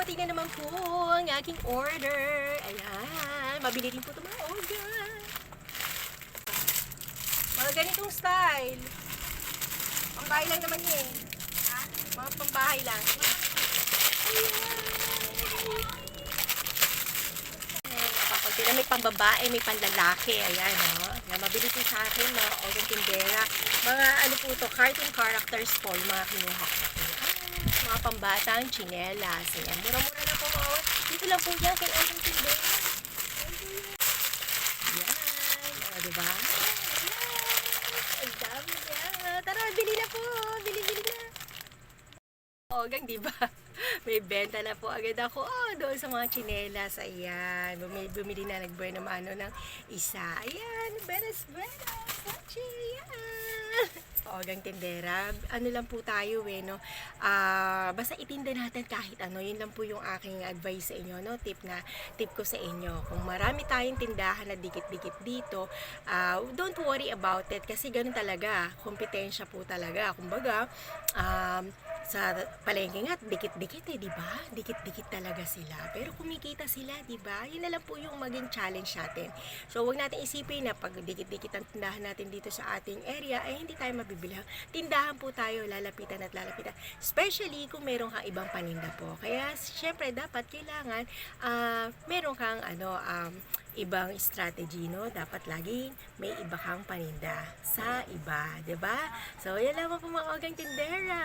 dumating na naman po ang aking order. Ayan, mabili din po ito mga oga. Mga ganitong style. Pambahay lang naman yun. Ha? Mga pambahay lang. Ayan. Na may pambabae, may panlalaki. Ayan, no? Na mabili po sa akin, mga ogang tindera. Mga ano po to, cartoon characters po, yung mga kinuha ko. Ayan, mga pambatang chinelas. Ayan, mura-mura na po mga Dito lang po yan, kay ogang tindera. Ayan, o, diba? Ayan, ang dami niya. Tara, bili na po. Bili, bili na. Ogang, di ba? May benta na po agad ako oh, doon sa mga chinelas. Ayan, bumili, bumili na nag-bueno mano ng isa. Ayan, beres, beres. Sachi, ayan. Ogang tindera. Ano lang po tayo eh, no? Ah, basta itinda natin kahit ano. Yun lang po yung aking advice sa inyo, no? Tip na, tip ko sa inyo. Kung marami tayong tindahan na dikit-dikit dito, ah, don't worry about it. Kasi ganun talaga. Kompetensya po talaga. Kumbaga, um, sa palengke nga, dikit-dikit eh, di ba? Dikit-dikit talaga sila. Pero kumikita sila, di ba? Yun na lang po yung maging challenge natin. So, wag natin isipin na pag dikit-dikit ang tindahan natin dito sa ating area, ay hindi tayo mabibili. Tindahan po tayo, lalapitan at lalapitan. Especially kung meron kang ibang paninda po. Kaya, syempre, dapat kailangan ah, meron kang ano, um, ibang strategy, no? Dapat laging may iba kang paninda sa iba, ba? So, yan lang po mga ogang tindera.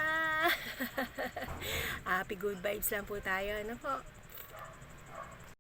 Happy good vibes lang po tayo, ano po?